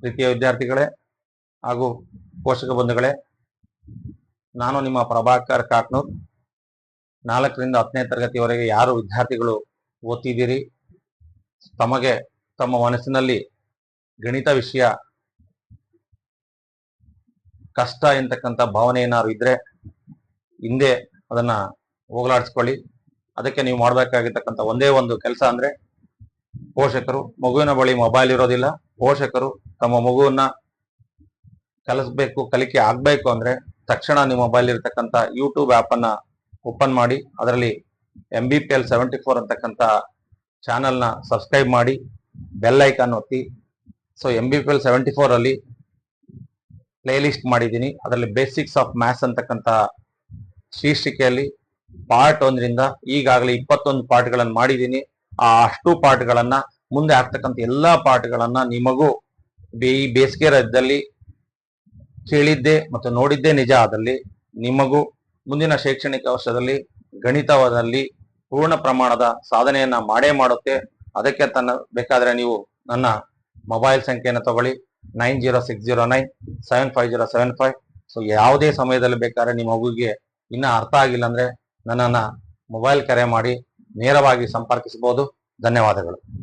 ಪ್ರೀತಿಯ ವಿದ್ಯಾರ್ಥಿಗಳೇ ಹಾಗೂ ಪೋಷಕ ಬಂಧುಗಳೇ, ನಾನು ನಿಮ್ಮ ಪ್ರಭಾಕರ್ ಕಾಕ್ನೂರ್. ನಾಲ್ಕರಿಂದ ಹತ್ತನೇ ತರಗತಿವರೆಗೆ ಯಾರು ವಿದ್ಯಾರ್ಥಿಗಳು ಓದ್ತಿದ್ದೀರಿ? ತಮಗೆ, ತಮ್ಮ ಮನಸ್ಸಿನಲ್ಲಿ ಗಣಿತ ವಿಷಯ ಕಷ್ಟ ಎಂತಕ್ಕಂಥ ಭಾವನೆ ಏನಾದ್ರು ಇದ್ರೆ ಹಿಂದೆ ಅದನ್ನ ಹೋಗಲಾಡಿಸ್ಕೊಳ್ಳಿ. ಅದಕ್ಕೆ ನೀವು ಮಾಡಬೇಕಾಗಿರ್ತಕ್ಕಂಥ ಒಂದೇ ಒಂದು ಕೆಲಸ ಅಂದ್ರೆ ಪೋಷಕರು ಮಗುವಿನ ಬಳಿ ಮೊಬೈಲ್ ಇರೋದಿಲ್ಲ. ಪೋಷಕರು ತಮ್ಮ ಮಗುವನ್ನ ಕಲಿಸ್ಬೇಕು, ಕಲಿಕೆ ಆಗ್ಬೇಕು ಅಂದ್ರೆ ತಕ್ಷಣ ನಿಮ್ಮ ಮೊಬೈಲ್ ಇರತಕ್ಕಂತ ಯೂಟ್ಯೂಬ್ ಆಪ್ ಅನ್ನ ಓಪನ್ ಮಾಡಿ, ಅದರಲ್ಲಿ M B P L seventy four ಅಂತಕ್ಕಂಥ ಚಾನೆಲ್ನ ಸಬ್ಸ್ಕ್ರೈಬ್ ಮಾಡಿ ಬೆಲ್ ಐಕಾನ್ ಒತ್ತಿ. So M B P L seventy four ಅಲ್ಲಿ ಪ್ಲೇ ಲಿಸ್ಟ್ ಮಾಡಿದ್ದೀನಿ. ಅದರಲ್ಲಿ ಬೇಸಿಕ್ಸ್ ಆಫ್ ಮ್ಯಾಥ್ಸ್ ಅಂತಕ್ಕಂಥ ಶೀರ್ಷಿಕೆಯಲ್ಲಿ ಪಾರ್ಟ್ ಒಂದರಿಂದ ಈಗಾಗಲೇ ಇಪ್ಪತ್ತೊಂದು ಪಾರ್ಟ್ಗಳನ್ನು ಮಾಡಿದ್ದೀನಿ. ಆ ಅಷ್ಟು ಪಾಠಗಳನ್ನ ಮುಂದೆ ಆಗ್ತಕ್ಕಂಥ ಎಲ್ಲಾ ಪಾಠಗಳನ್ನ ನಿಮಗೂ ಈ ಬೇಸಿಗೆ ರಾಜ್ಯದಲ್ಲಿ ಕೇಳಿದ್ದೆ ಮತ್ತು ನೋಡಿದ್ದೇ ನಿಜ ಆದಲ್ಲಿ. ನಿಮಗೂ ಮುಂದಿನ ಶೈಕ್ಷಣಿಕ ವರ್ಷದಲ್ಲಿ ಗಣಿತದಲ್ಲಿ ಪೂರ್ಣ ಪ್ರಮಾಣದ ಸಾಧನೆಯನ್ನ ಮಾಡೇ ಮಾಡುತ್ತೆ. ಅದಕ್ಕೆ ತನ್ನ, ಬೇಕಾದ್ರೆ ನೀವು ನನ್ನ ಮೊಬೈಲ್ ಸಂಖ್ಯೆಯನ್ನು ತಗೊಳ್ಳಿ. Nine zero six zero nine seven five zero seven five. So, ಯಾವುದೇ ಸಮಯದಲ್ಲಿ ಬೇಕಾದ್ರೆ ನಿಮ್ಮ ಮಗುವಿಗೆ ಇನ್ನ ಅರ್ಥ ಆಗಿಲ್ಲ ಅಂದ್ರೆ ನನ್ನನ್ನು ಮೊಬೈಲ್ ಕರೆ ಮಾಡಿ ನೇರವಾಗಿ ಸಂಪರ್ಕಿಸಬಹುದು. ಧನ್ಯವಾದಗಳು.